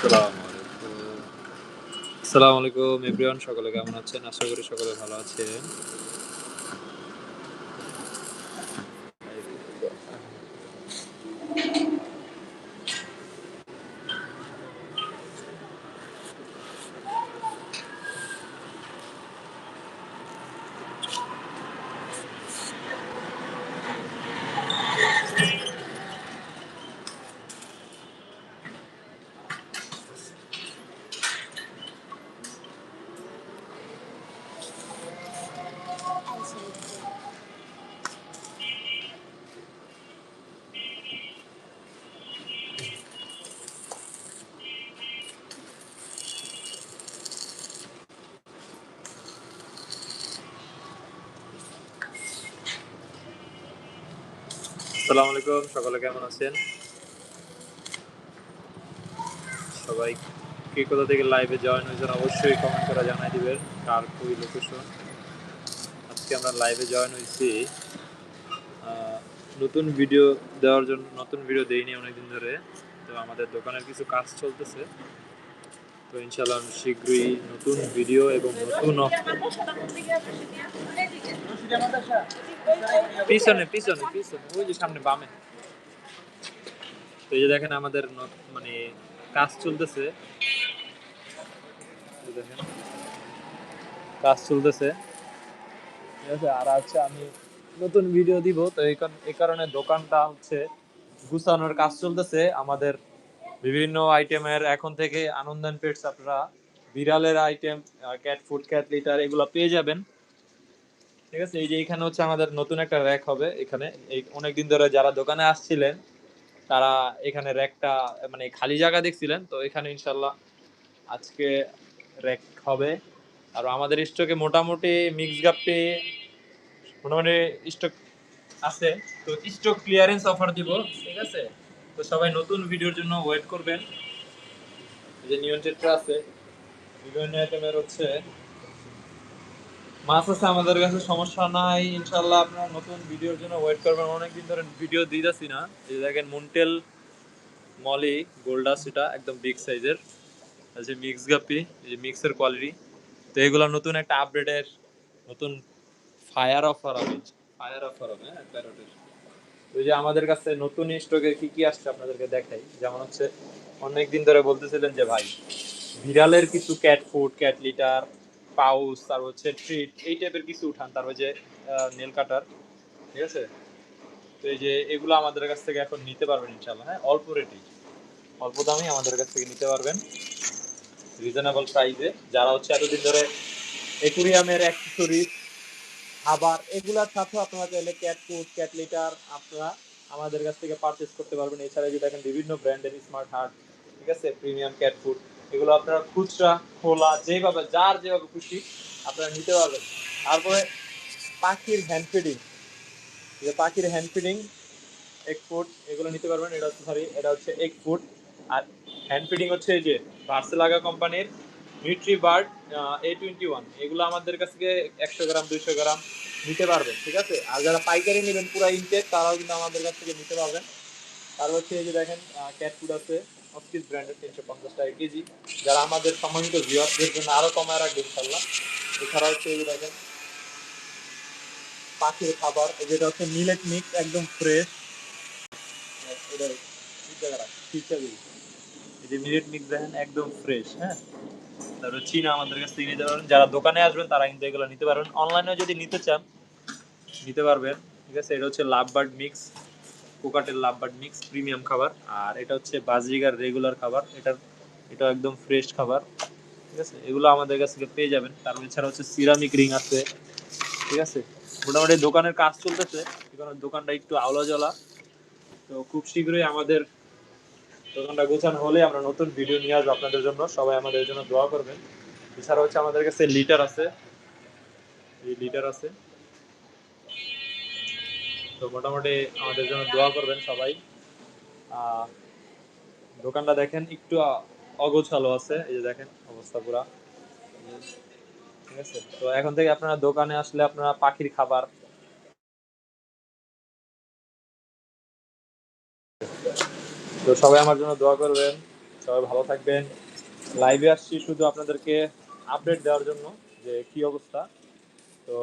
আসসালামু আলাইকুম। এভরিওয়ান সকলে কেমন আছেন? আশা করি সকলে ভালো আছেন। আসসালামু আলাইকুম সকলে কেমন আছেন? সবাই কে কোথা থেকে লাইভে জয়েন হয়েছেন অবশ্যই কমেন্ট করে জানাই দিবেন, কার কই লোকেশন আজকে আমরা লাইভে জয়েন হয়েছি। নতুন ভিডিও দেওয়ার জন্য, নতুন ভিডিও দেইনি অনেকদিন ধরে। তো আমাদের দোকানের কিছু কাজ চলতেছে। তো ইনশাল্লাহ আমি শীঘ্রই নতুন ভিডিও এবং নতুন পিছনে পিছনে পিছনে ওই যে সামনে বামে। তো এই যে দেখেন আমাদের মানে কাজ চলতেছে। দেখেন কাজ চলতেছে। ঠিক আছে আর হচ্ছে আমি নতুন ভিডিও দিব তো এই কারণ- এই কারণে দোকানটা হচ্ছে গুছানোর কাজ চলতেছে। আমাদের বিভিন্ন আইটেমের এখন থেকে আনন্দন পেটস আপনারা বিড়ালের item cat food cat litter এগুলো পেয়ে যাবেন। ঠিক আছে? এই যে এখানে হচ্ছে আমাদের নতুন একটা র্যাক হবে। এখানে এই অনেকদিন ধরে যারা দোকানে আসছিলেন, তারা এখানে র্যাকটা মানে খালি জায়গা দেখছিলেন। তো এখানে ইনশাল্লাহ আজকে র্যাক হবে। আর আমাদের স্টকে মোটামুটি মিক্স গাপে মোটামুটি স্টক আছে। তো স্টক ক্লিয়ারেন্স অফার দিব। ঠিক আছে? তো সবাই নতুন ভিডিওর জন্য ওয়েট করবেন। যে নিয়ন টেট্রা আছে, বিভিন্ন আইটেমের হচ্ছে মাছ আছে আমাদের কাছে, সমস্যা নাই ইনশাল্লাহ আপনারা নতুন ভিডিওর জন্য ওয়েট করবেন। অনেকদিন ধরে ভিডিও দিতেছি না। এই দেখেন মুন্টেল মলি গোল্ডাস এটা, একদম বিগ সাইজের আছে মিক্স গাপি এই যে মিক্সের কোয়ালিটি তো এগুলো নতুন একটা আপডেটের নতুন ফায়ার অফার হবে ফায়ার অফার হবে হ্যাঁ প্যারোটের ওই যে আমাদের কাছে নতুন স্টকে কি কি আসছে আপনাদেরকে দেখাই। যেমন হচ্ছে, অনেকদিন ধরে বলতেছিলেন যে ভাই, বিড়ালের কিছু cat food cat litter pouch তারপর হচ্ছে ট্রিট এই টাইপের কিছু উঠান। তারপর যে নেল কাটার ঠিক আছে? তো এই যে এগুলো আমাদের কাছ থেকে এখন নিতে পারবেন ইনশাল্লাহ হ্যাঁ? অল্প রেটেই অল্প দামে আমাদের কাছ থেকে নিতে পারবেন। রিজনেবল প্রাইসে যারা হচ্ছে এতদিন ধরে একুরিয়ামের অ্যাক্সেসরিজ খাবার এগুলার সাথে আপনারা চাইলে ক্যাট ফুড ক্যাট লিটার আপনারা আমাদের কাছ থেকে পারচেস করতে পারবেন। এছাড়া যে দেখেন বিভিন্ন ব্র্যান্ডের স্মার্ট হার্ট ঠিক আছে? প্রিমিয়াম ক্যাট ফুড এগুলো আপনারা খুচরা, খোলা, যেভাবে, যার যেভাবে খুশি আপনারা নিতে পারবেন। তারপরে পাখির হ্যান্ড ফিডিং যে পাখির হ্যান্ড ফিডিং এক ফুট এগুলো নিতে পারবেন। এটা হচ্ছে সরি এটা হচ্ছে এক ফুট আর হ্যান্ড ফিডিং হচ্ছে এই যে ভার্সেলাগা কোম্পানির Nutri bird A twenty one এগুলো আমাদের কাছ থেকে একশো গ্রাম দুইশো গ্রাম নিতে পারবেন ঠিক আছে? আর যারা পাইকারি নেবেন পুরো ইনটেক তারাও কিন্তু আমাদের কাছ থেকে নিতে পারবেন। আর হচ্ছে এই যে দেখেন ক্যাট ফুড আছে অস্কিস ব্র্যান্ডের তিনশো পঞ্চাশ টাকা কেজি। যারা আমাদের সম্মানিত ভিউয়ারদের জন্য আরও কমায় রাখবে ইনশাল্লাহ এছাড়া হচ্ছে এই যে দেখেন পাখির খাবার যেটা হচ্ছে মিলেট মিক্স একদম ফ্রেশ এটা ঠিক জায়গা রাখ, ঠিক জায়গা এই যে মিলেট মিক্স দেখেন একদম ফ্রেশ হ্যাঁ? চীনা আমাদের কাছ থেকে নিতে পারবেন। যারা দোকানে আসবেন, তারা কিন্তু এগুলো নিতে পারবেন। অনলাইনে যদি নিতে চান, নিতে পারবেন। ঠিক আছে? এটা হচ্ছে লাভ বার্ড মিক্স কোকাটের লাভ বার্ড মিক্স প্রিমিয়াম খাবার। আর এটা হচ্ছে বাজরিগার রেগুলার খাবার। এটার, এটা একদম ফ্রেশ খাবার। ঠিক আছে? এগুলো আমাদের কাছ থেকে পেয়ে যাবেন। তারপর এছাড়া হচ্ছে সিরামিক রিং আছে। ঠিক আছে? মোটামুটি দোকানের কাজ চলতেছে। দোকানটা একটু আওলা জ্বলা তো খুব শীঘ্রই আমাদের দোকানটা গোছানো হলে আমরা নতুন ভিডিও নিয়ে আসব আপনাদের জন্য। সবাই আমাদের জন্য দোয়া করবেন। এছাড়া হচ্ছে আমাদের কাছে লিটার আছে। এই লিটার আছে। তো মোটামুটি আমাদের জন্য দোয়া করবেন সবাই। দোকানটা দেখেন একটু অগোছালো আছে। এই যে দেখেন অবস্থা পুরা। ঠিক আছে? তো এখন থেকে আপনারা দোকানে আসলে আপনারা পাখির খাবার তো সবাই আমার জন্য দোয়া করবেন। সবাই ভালো থাকবেন। লাইভে আসছি শুধু আপনাদেরকে আপডেট দেওয়ার জন্য যে কি অবস্থা। তো